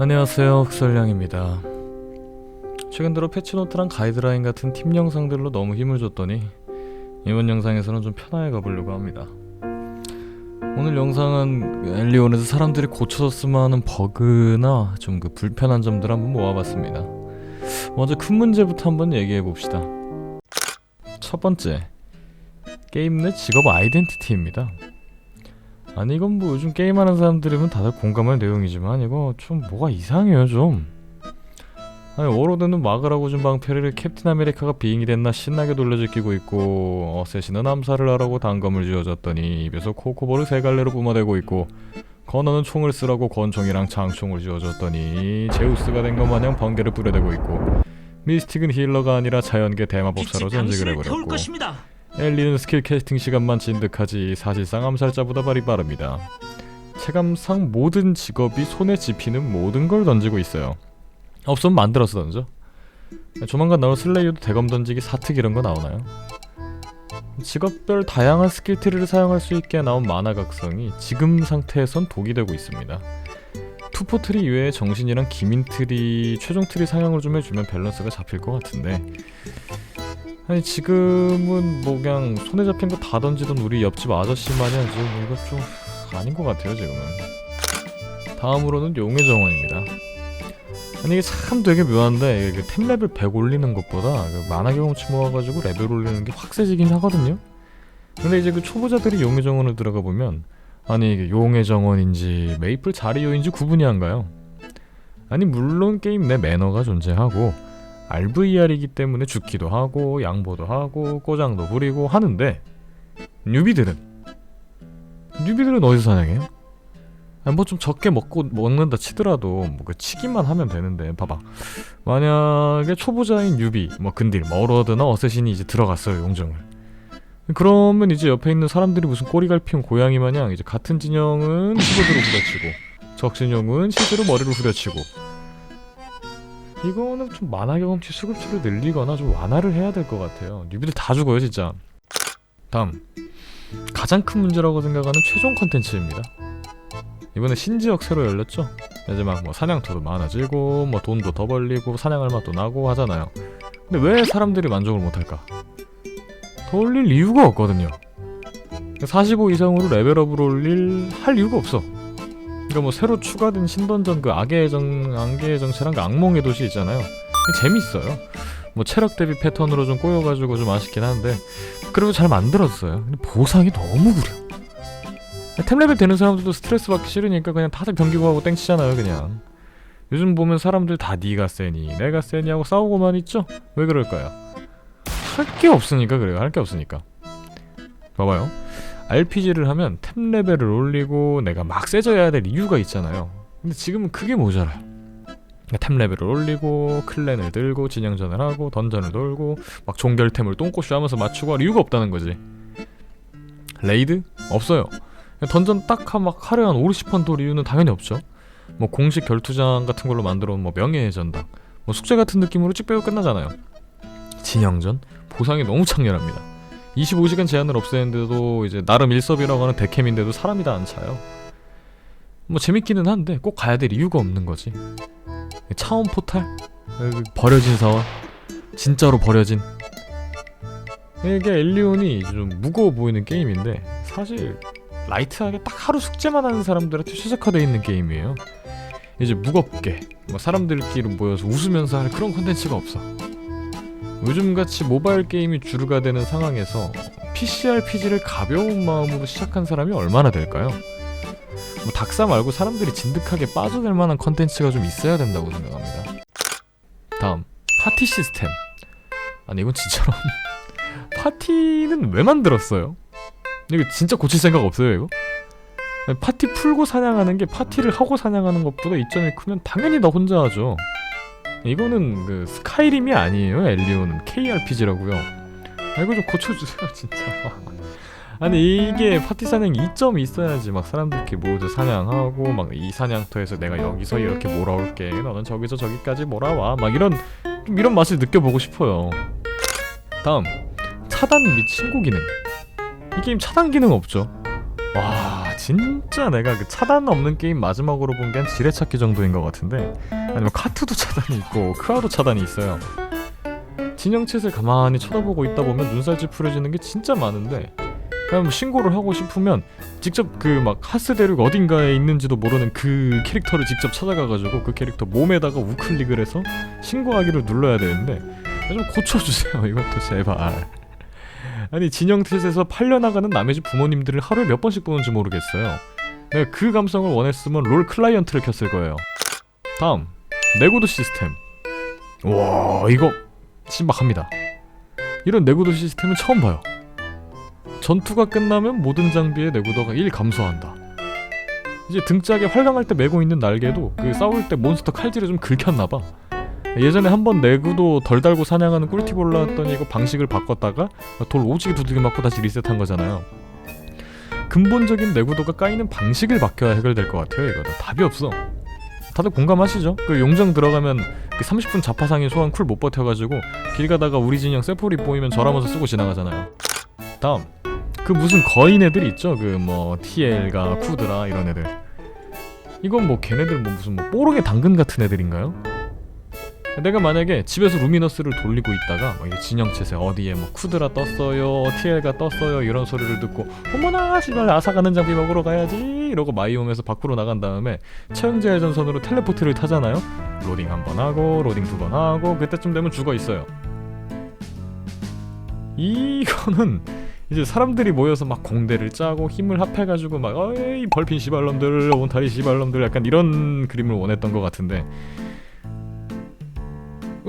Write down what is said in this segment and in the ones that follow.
안녕하세요. 흑설량입니다. 최근 들어 패치노트랑 가이드라인 같은 팀 영상들로 너무 힘을 줬더니 이번 영상에서는 좀 편하게 가보려고 합니다. 오늘 영상은 엘리온에서 사람들이 고쳐줬으면 하는 버그나 좀 그 불편한 점들 한번 모아봤습니다. 먼저 큰 문제부터 한번 얘기해 봅시다. 첫 번째 게임 내 직업 아이덴티티입니다 아니 이건 뭐 요즘 게임하는 사람들이면 다들 공감할 내용이지만 이거 좀 뭐가 이상해요 좀 아니 워로드는 막으라고 준 방패를 캡틴 아메리카가 비행이 됐나 신나게 돌려제끼고 있고 어쌔신은 암살을 하라고 단검을 쥐어줬더니 입에서 코코볼을 세 갈래로 뿜어대고 있고 건어는 총을 쓰라고 권총이랑 장총을 쥐어줬더니 제우스가 된 것 마냥 번개를 뿌려대고 있고 미스틱은 힐러가 아니라 자연계 대마법사로 전직을 해버렸고. 엘리는 스킬 캐스팅 시간만 진득하지 사실상 암살자보다 발이 빠릅니다. 체감상 모든 직업이 손에 집히는 모든 걸 던지고 있어요. 없으면 만들어서 던져. 조만간 나올 슬레이어도 대검 던지기 사특 이런 거 나오나요? 직업별 다양한 스킬 트리를 사용할 수 있게 나온 만화 각성이 지금 상태에선 독이 되고 있습니다. 투포 트리 이외에 정신이랑 기민 트리, 최종 트리 상향을 좀 해주면 밸런스가 잡힐 것 같은데 아니 지금은 뭐 그냥 손에 잡힌 거 다 던지던 우리 옆집 아저씨 마냥 지금 이거 좀 아닌 것 같아요 지금은. 다음으로는 용의 정원입니다. 아니 이게 참 되게 묘한데 이게 템 레벨 100 올리는 것보다 그 만화 경험치 모아가지고 레벨 올리는 게 확 세지긴 하거든요. 근데 이제 그 초보자들이 용의 정원을 들어가 보면 아니 이게 용의 정원인지 메이플 자리요인지 구분이 안 가요. 아니 물론 게임 내 매너가 존재하고 RVR이기 때문에 죽기도 하고 양보도 하고 꼬장도 부리고 하는데 뉴비들은? 뉴비들은 어디서 사냥해요? 뭐좀 적게 먹고 먹는다 치더라도 뭐 그 치기만 하면 되는데 봐봐. 만약에 초보자인 뉴비 뭐 근딜 머러드나 어쌔신이 이제 들어갔어요 용정을. 그러면 이제 옆에 있는 사람들이 무슨 꼬리갈 피운 고양이 마냥 이제 같은 진영은 키보드로 후려치고 적 진영은 실제로 머리로 후려치고 이거는 좀 만화 경험치 수급치를 늘리거나 좀 완화를 해야 될 것 같아요. 뉴비들 다 죽어요 진짜. 다음 가장 큰 문제라고 생각하는 최종 컨텐츠입니다. 이번에 신지역 새로 열렸죠? 이제 막 뭐 사냥터도 많아지고 뭐 돈도 더 벌리고 사냥할 맛도 나고 하잖아요. 근데 왜 사람들이 만족을 못할까? 더 올릴 이유가 없거든요. 45 이상으로 레벨업을 올릴 할 이유가 없어. 그러니까 뭐 새로 추가된 신던전 그 악의 정 안개의 정체랑 그 악몽의 도시 있잖아요. 재밌어요. 뭐 체력 대비 패턴으로 좀 꼬여가지고 좀 아쉽긴 한데 그리고 잘 만들었어요. 근데 보상이 너무 구려. 템 레벨 되는 사람들도 스트레스 받기 싫으니까 그냥 다들 경기고 하고 땡치잖아요 그냥. 요즘 보면 사람들 다 네가 세니 내가 세니 하고 싸우고만 있죠? 왜 그럴까요? 할 게 없으니까 그래요. 할 게 없으니까. 봐봐요. RPG를 하면 템 레벨을 올리고 내가 막 세져야 될 이유가 있잖아요. 근데 지금은 그게 모자라요. 그러니까 템 레벨을 올리고 클랜을 들고 진영전을 하고 던전을 돌고 막 종결템을 똥꼬쇼 하면서 맞추고 할 이유가 없다는 거지. 레이드? 없어요. 던전 딱막 하루에 한 5, 60판 돌 이유는 당연히 없죠. 뭐 공식 결투장 같은 걸로 만들어 온뭐 명예의 전당, 뭐 숙제 같은 느낌으로 쭉 빼고 끝나잖아요. 진영전 보상이 너무 창렬합니다. 25시간 제한을 없애는데도 이제 나름 일섭이라고 하는 데캠인데도 사람이 다 안 차요. 뭐 재밌기는 한데 꼭 가야 될 이유가 없는 거지. 차원 포탈 그 버려진 사원 진짜로 버려진 이게 엘리온이 좀 무거워 보이는 게임인데 사실 라이트하게 딱 하루 숙제만 하는 사람들한테 최적화되어 있는 게임이에요. 이제 무겁게 뭐 사람들끼리 모여서 웃으면서 할 그런 콘텐츠가 없어. 요즘같이 모바일 게임이 주류가 되는 상황에서 PCRPG를 가벼운 마음으로 시작한 사람이 얼마나 될까요? 뭐 닥사 말고 사람들이 진득하게 빠져들 만한 컨텐츠가 좀 있어야 된다고 생각합니다. 다음 파티 시스템. 아니 이건 진짜로 파티는 왜 만들었어요? 이거 진짜 고칠 생각 없어요 이거? 파티 풀고 사냥하는 게 파티를 하고 사냥하는 것보다 이점이 크면 당연히 나 혼자 하죠. 이거는 그 스카이림이 아니에요. 엘리오는 KRPG라고요. 아 이거 좀 고쳐주세요 진짜. 아니 이게 파티 사냥 2점이 있어야지 막 사람들끼리 모두 사냥하고 막 이 사냥터에서 내가 여기서 이렇게 몰아올게 너는 저기서 저기까지 몰아와 막 이런 좀 이런 맛을 느껴보고 싶어요. 다음 차단 및 신고 기능. 이 게임 차단 기능 없죠. 와 진짜 내가 그 차단 없는 게임 마지막으로 본 게 한 지뢰찾기 정도인 것 같은데 아니면 카트도 차단이 있고 크아도 차단이 있어요. 진영챗을 가만히 쳐다보고 있다 보면 눈살 찌푸려지는 게 진짜 많은데 그냥 뭐 신고를 하고 싶으면 직접 그 막 하스 대륙 어딘가에 있는지도 모르는 그 캐릭터를 직접 찾아가가지고 그 캐릭터 몸에다가 우클릭을 해서 신고하기를 눌러야 되는데 좀 고쳐주세요 이것도 제발 아니 진영텟에서 팔려나가는 남의 집 부모님들을 하루에 몇 번씩 보는지 모르겠어요. 내가 그 감성을 원했으면 롤 클라이언트를 켰을 거예요. 다음 내구도 시스템. 와 이거 신박합니다. 이런 내구도 시스템은 처음 봐요. 전투가 끝나면 모든 장비의 내구도가 1 감소한다. 이제 등짝에 활강할 때 메고 있는 날개도 그 싸울 때 몬스터 칼질에 좀 긁혔나봐 예전에 한 번 내구도 덜 달고 사냥하는 꿀팁 올라왔더니 이거 방식을 바꿨다가 돌 오지게 두들겨 맞고 다시 리셋한 거잖아요. 근본적인 내구도가 까이는 방식을 바뀌어야 해결될 것 같아요. 이거는 답이 없어. 다들 공감하시죠? 그 용정 들어가면 그 30분 자파상인 소환 쿨 못 버텨가지고 길 가다가 우리 진영 세포리 보이면 절하면서 쓰고 지나가잖아요. 다음 그 무슨 거인 애들 있죠? 그 뭐 TL가 쿠드라 이런 애들. 이건 뭐 걔네들 뭐 무슨 뭐 뽀록의 당근 같은 애들인가요? 내가 만약에 집에서 루미너스를 돌리고 있다가 진영챗에 어디에 뭐 쿠드라 떴어요, TL가 떴어요 이런 소리를 듣고 어머나 씨발 아사 가는 장비 먹으러 가야지 이러고 마이홈에서 밖으로 나간 다음에 처형제 전선으로 텔레포트를 타잖아요. 로딩 한 번 하고 로딩 두 번 하고 그때쯤 되면 죽어 있어요. 이거는 이제 사람들이 모여서 막 공대를 짜고 힘을 합해가지고 막 어이 벌핀 시발놈들 온타리 시발놈들 약간 이런 그림을 원했던 것 같은데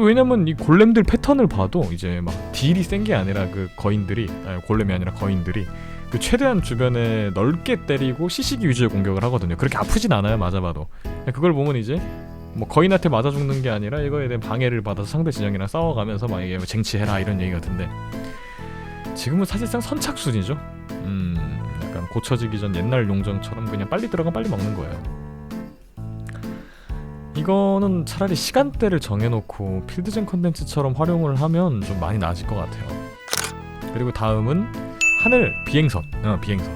왜냐면 이 골렘들 패턴을 봐도 이제 막 딜이 센 게 아니라 그 거인들이 아니 골렘이 아니라 거인들이 그 최대한 주변에 넓게 때리고 시시기 위주의 공격을 하거든요. 그렇게 아프진 않아요 맞아봐도. 그걸 보면 이제 뭐 거인한테 맞아 죽는 게 아니라 이거에 대한 방해를 받아서 상대 진영이랑 싸워가면서 막 이게 뭐 쟁취해라 이런 얘기 같은데 지금은 사실상 선착순이죠. 음 약간 고쳐지기 전 옛날 용정처럼 그냥 빨리 들어가 빨리 먹는 거예요. 이거는 차라리 시간대를 정해놓고 필드전 컨텐츠처럼 활용을 하면 좀 많이 나아질 것 같아요. 그리고 다음은 하늘 비행선. 어, 비행선.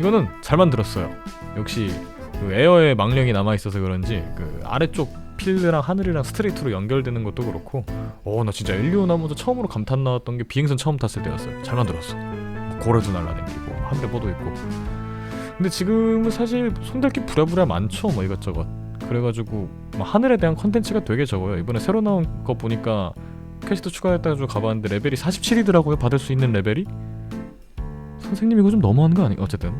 이거는 잘 만들었어요. 역시 그 에어에 망령이 남아 있어서 그런지 그 아래쪽 필드랑 하늘이랑 스트레이트로 연결되는 것도 그렇고, 어나 진짜 엘리오 나무도 처음으로 감탄 나왔던 게 비행선 처음 탔을 때였어요. 잘 만들었어. 고래도 날라다니고 하늘에 뻗어 있고. 근데 지금은 사실 손댈 게 부랴부랴 많죠. 뭐 이것저것. 그래가지고 뭐 하늘에 대한 컨텐츠가 되게 적어요. 이번에 새로 나온 거 보니까 퀘스트 추가했다가 가봤는데 레벨이 47이더라고요. 받을 수 있는 레벨이. 선생님 이거 좀 너무한 거 아니? 어쨌든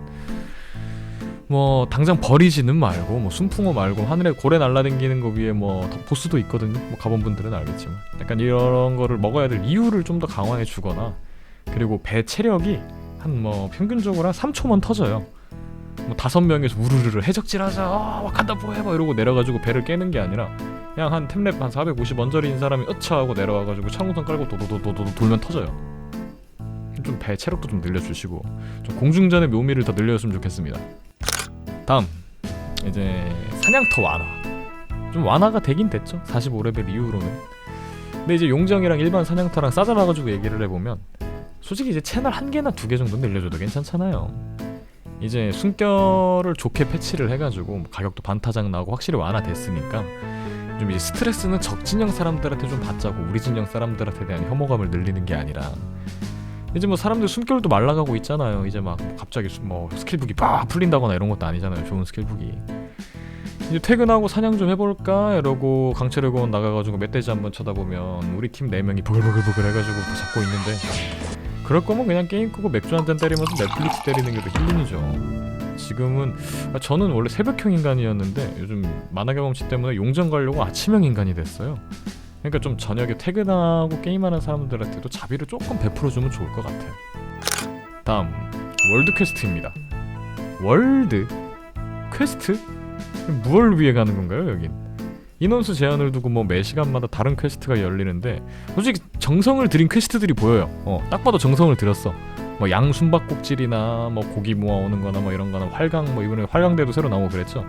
뭐 당장 버리지는 말고 뭐 순풍호 말고 하늘에 고래 날라다니는 거 위에 뭐 보스도 있거든요. 뭐 가본 분들은 알겠지만 약간 이런 거를 먹어야 될 이유를 좀 더 강화해 주거나 그리고 배 체력이 한 뭐 평균적으로 한 3초만 터져요. 뭐 다섯 명에서 우르르르 해적질하자. 아, 와칸다 포에버 이러고 내려가지고 배를 깨는 게 아니라 그냥 한 템랩 한 450 언저리인 사람이 으차 하고 내려와가지고 창문선 깔고 도도도도도 돌면 터져요. 좀 배 체력도 좀 늘려주시고 좀 공중전의 묘미를 더 늘려줬으면 좋겠습니다. 다음 이제 사냥터 완화. 좀 완화가 되긴 됐죠. 45레벨 이후로는. 근데 이제 용정이랑 일반 사냥터랑 싸잡아가지고 얘기를 해보면 솔직히 이제 채널 한 개나 두 개 정도 늘려줘도 괜찮잖아요 이제 숨결을 좋게 패치를 해가지고 뭐 가격도 반타작 나고 확실히 완화됐으니까 좀 이제 스트레스는 적진영 사람들한테 좀 받자고 우리 진영 사람들한테 대한 혐오감을 늘리는 게 아니라 이제 뭐 사람들 숨결도 말라가고 있잖아요. 이제 막 갑자기 뭐 스킬북이 빡 풀린다거나 이런 것도 아니잖아요. 좋은 스킬북이. 이제 퇴근하고 사냥 좀 해볼까 이러고 강철의공원 나가가지고 멧돼지 한번 쳐다보면 우리 팀 4명이 보글보글보글 해가지고 잡고 있는데 그럴 거면 그냥 게임 끄고 맥주 한 잔 때리면서 넷플릭스 때리는 게 더 힐링이죠. 지금은 아, 저는 원래 새벽형 인간이었는데 요즘 만화 경험치 때문에 용전 가려고 아침형 인간이 됐어요. 그러니까 좀 저녁에 퇴근하고 게임하는 사람들한테도 자비를 조금 베풀어주면 좋을 것 같아요. 다음 월드 퀘스트입니다. 월드 퀘스트? 무얼 위해 가는 건가요 여긴? 인원수 제한을 두고 뭐 매 시간마다 다른 퀘스트가 열리는데 솔직히 정성을 들인 퀘스트들이 보여요. 어, 딱 봐도 정성을 들였어. 뭐 양순박꼭질이나 뭐 고기 모아오는 거나 뭐 이런 거나 활강 뭐 이번에 활강대도 새로 나오고 그랬죠.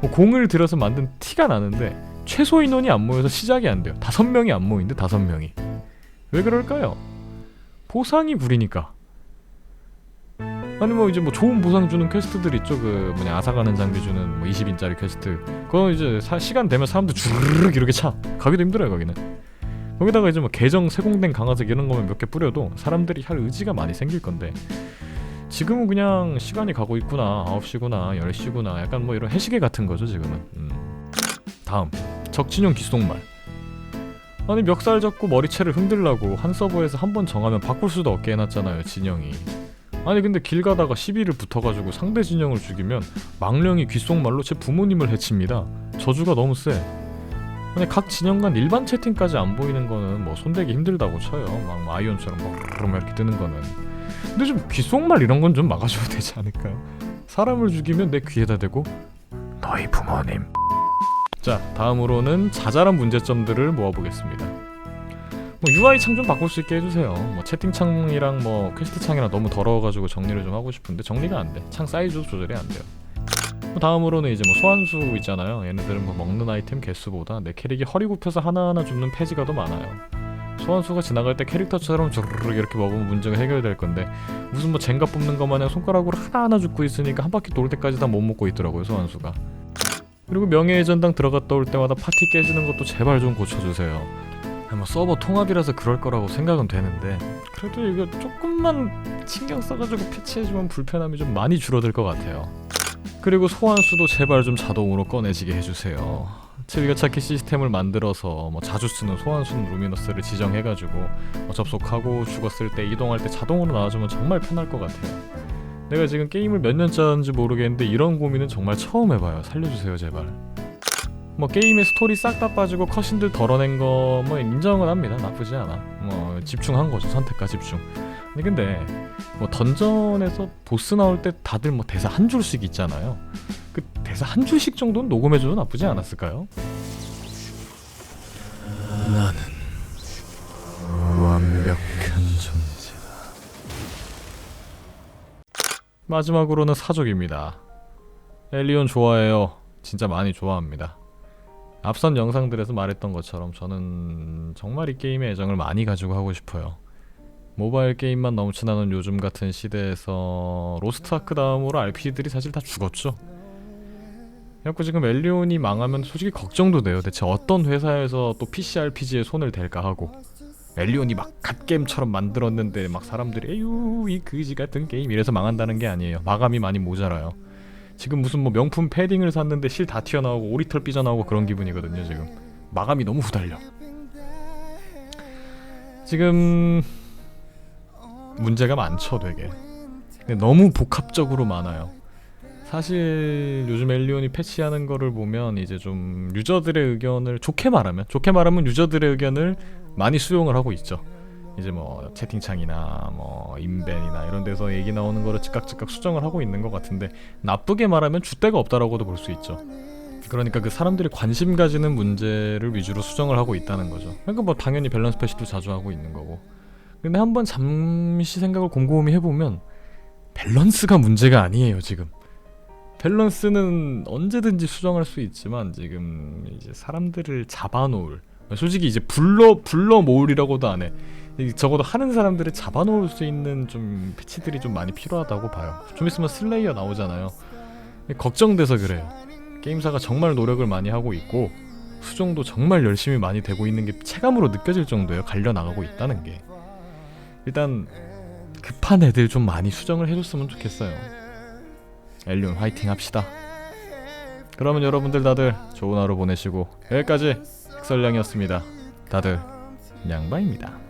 뭐 공을 들여서 만든 티가 나는데 최소 인원이 안 모여서 시작이 안 돼요. 다섯 명이 안 모이는데 다섯 명이. 왜 그럴까요? 보상이 구리니까. 아니 뭐 이제 뭐 좋은 보상 주는 퀘스트들 있죠. 그 뭐냐 아사가는 장비 주는 뭐 20인짜리 퀘스트. 그거 이제 사, 시간 되면 사람들 주르륵 이렇게 차. 가기도 힘들어요 거기는. 거기다가 이제 뭐 계정 세공된 강화색 이런 거면 몇 개 뿌려도 사람들이 할 의지가 많이 생길 건데. 지금은 그냥 시간이 가고 있구나. 9시구나 10시구나. 약간 뭐 이런 해시계 같은 거죠 지금은. 음. 다음. 적진용 귓속말. 아니 멱살 잡고 머리채를 흔들라고 한 서버에서 한 번 정하면 바꿀 수도 없게 해놨잖아요 진영이 아니 근데 길 가다가 시비를 붙어가지고 상대 진영을 죽이면 망령이 귓속말로 제 부모님을 해칩니다. 저주가 너무 세. 아니 각 진영 간 일반 채팅까지 안 보이는 거는 뭐 손대기 힘들다고 쳐요. 막 마이온처럼 막 이렇게 뜨는 거는. 근데 좀 귓속말 이런 건 좀 막아줘야 되지 않을까요? 사람을 죽이면 내 귀에다 대고 너희 부모님. 자 다음으로는 자잘한 문제점들을 모아보겠습니다 뭐 UI 창 좀 바꿀 수 있게 해주세요. 뭐 채팅창이랑 뭐 퀘스트 창이랑 너무 더러워가지고 정리를 좀 하고 싶은데 정리가 안돼창 사이즈도 조절이 안 돼요. 뭐 다음으로는 이제 뭐 소환수 있잖아요. 얘네들은 뭐 먹는 아이템 개수보다 내 캐릭이 허리 굽혀서 하나하나 줍는 페이지가 더 많아요. 소환수가 지나갈 때 캐릭터처럼 주르륵 이렇게 먹으면 문제가 해결될 건데 무슨 뭐 젠가 뽑는 것 마냥 손가락으로 하나하나 줍고 있으니까 한 바퀴 돌 때까지 다 못 먹고 있더라고요 소환수가. 그리고 명예의 전당 들어갔다 올 때마다 파티 깨지는 것도 제발 좀 고쳐주세요 아니, 뭐 서버 통합이라서 그럴 거라고 생각은 되는데 그래도 이거 조금만 신경 써가지고 패치해주면 불편함이 좀 많이 줄어들 것 같아요 그리고 소환수도 제발 좀 자동으로 꺼내지게 해주세요 즐겨찾기 시스템을 만들어서 뭐 자주 쓰는 소환수는 루미너스를 지정해가지고 뭐 접속하고 죽었을 때 이동할 때 자동으로 나와주면 정말 편할 것 같아요. 내가 지금 게임을 몇 년째 하는지 모르겠는데 이런 고민은 정말 처음 해봐요. 살려주세요 제발. 뭐 게임의 스토리 싹 다 빠지고 컷신들 덜어낸 거 뭐 인정은 합니다. 나쁘지 않아. 뭐 집중한 거죠 선택과 집중. 아니 근데 뭐 던전에서 보스 나올 때 다들 뭐 대사 한 줄씩 있잖아요. 그 대사 한 줄씩 정도는 녹음해줘도 나쁘지 않았을까요? 나는 완벽한 존재다. 마지막으로는 사족입니다. 엘리온 좋아해요. 진짜 많이 좋아합니다. 앞선 영상들에서 말했던 것처럼 저는 정말 이 게임에 애정을 많이 가지고 하고 싶어요. 모바일 게임만 넘쳐나는 요즘 같은 시대에서 로스트아크 다음으로 RPG들이 사실 다 죽었죠. 그래갖고 지금 엘리온이 망하면 솔직히 걱정도 돼요. 대체 어떤 회사에서 또 PC RPG에 손을 댈까 하고 엘리온이 막 갓게임처럼 만들었는데 막 사람들이 에휴 이 그지 같은 게임 이래서 망한다는 게 아니에요. 마감이 많이 모자라요. 지금 무슨 뭐 명품 패딩을 샀는데 실 다 튀어나오고 오리털 삐져나오고 그런 기분이거든요. 지금 마감이 너무 후달려. 지금 문제가 많죠, 되게. 근데 너무 복합적으로 많아요. 사실 요즘 엘리온이 패치하는 거를 보면 이제 좀 유저들의 의견을 좋게 말하면 좋게 말하면 유저들의 의견을 많이 수용을 하고 있죠. 이제 뭐 채팅창이나 뭐 인벤이나 이런 데서 얘기 나오는 거를 즉각 즉각 수정을 하고 있는 것 같은데 나쁘게 말하면 줏대가 없다라고도 볼 수 있죠. 그러니까 그 사람들이 관심 가지는 문제를 위주로 수정을 하고 있다는 거죠. 그러니까 뭐 당연히 밸런스 패치도 자주 하고 있는 거고. 근데 한번 잠시 생각을 곰곰이 해보면 밸런스가 문제가 아니에요 지금. 밸런스는 언제든지 수정할 수 있지만 지금 이제 사람들을 잡아놓을 솔직히 이제 불러 불러 모으리라고도 안 해. 이 적어도 하는 사람들을 잡아놓을 수 있는 좀 패치들이 좀 많이 필요하다고 봐요. 좀 있으면 슬레이어 나오잖아요. 걱정돼서 그래요. 게임사가 정말 노력을 많이 하고 있고 수정도 정말 열심히 많이 되고 있는 게 체감으로 느껴질 정도예요. 갈려 나가고 있다는 게. 일단 급한 애들 좀 많이 수정을 해줬으면 좋겠어요. 엘리온 화이팅 합시다. 그러면 여러분들 다들 좋은 하루 보내시고 여기까지 흑설량이었습니다. 다들 냥바입니다.